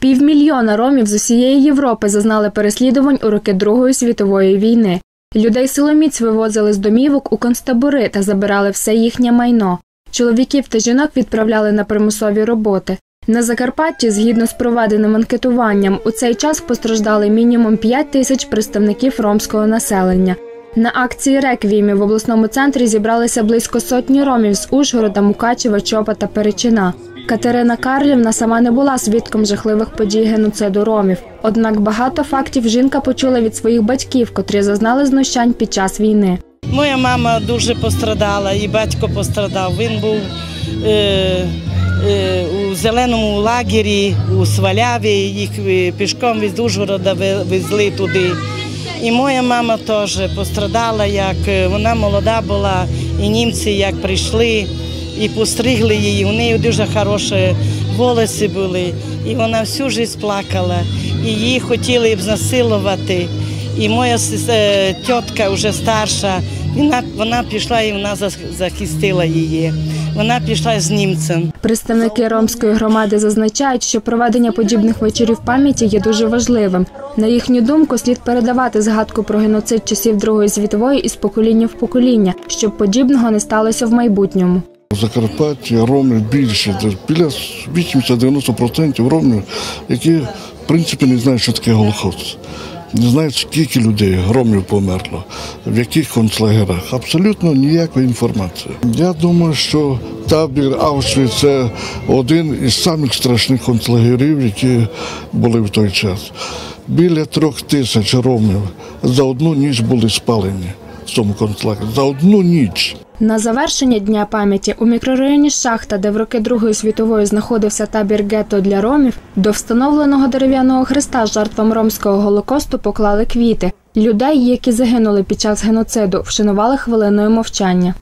Півмільйона ромів з усієї Європи зазнали переслідувань у роки Другої світової війни. Людей силоміць вивозили з домівок у концтабори та забирали все їхнє майно. Чоловіків та жінок відправляли на примусові роботи. На Закарпатті, згідно з проведеним анкетуванням, у цей час постраждали мінімум 5 тисяч представників ромського населення. На акції реквіємів в обласному центрі зібралися близько сотні ромів з Ужгорода, Мукачева, Чопа та Перечина. Катерина Карлівна сама не була свідком жахливих подій геноциду ромів. Однак багато фактів жінка почула від своїх батьків, котрі зазнали знущань під час війни. Моя мама дуже пострадала, і батько пострадав. Він був е, е, у зеленому лагері у Сваляві, їх е, пішком від Ужгорода везли туди. І моя мама теж пострадала, як е, вона молода була, і німці як прийшли і постригли її. У неї дуже хороші волоси були, і вона всю життя плакала. І її хотіли б знасилувати. І моя е, тітка вже старша, вона, вона пішла і вона захистила її. Вона пішла з німцем. Представники ромської громади зазначають, що проведення подібних вечорів пам'яті є дуже важливим. На їхню думку, слід передавати згадку про геноцид часів Другої світової із покоління в покоління, щоб подібного не сталося в майбутньому. У Закарпатті ромів більше, біля 80-90% ромів, які в принципі не знають, що таке Голокост. Не знають, скільки людей ромів померло, в яких концлагерах. Абсолютно ніякої інформації. Я думаю, що табір Авшвіц – це один із самих страшних концлагерів, які були в той час. Біля трьох тисяч ромів за одну ніч були спалені в цьому концлагері. За одну ніч. На завершення дня пам'яті у мікрорайоні Шахта, де в роки Другої світової знаходився табір гетто для ромів, до встановленого дерев'яного хреста жертвам ромського голокосту поклали квіти. Людей, які загинули під час геноциду, вшанували хвилиною мовчання.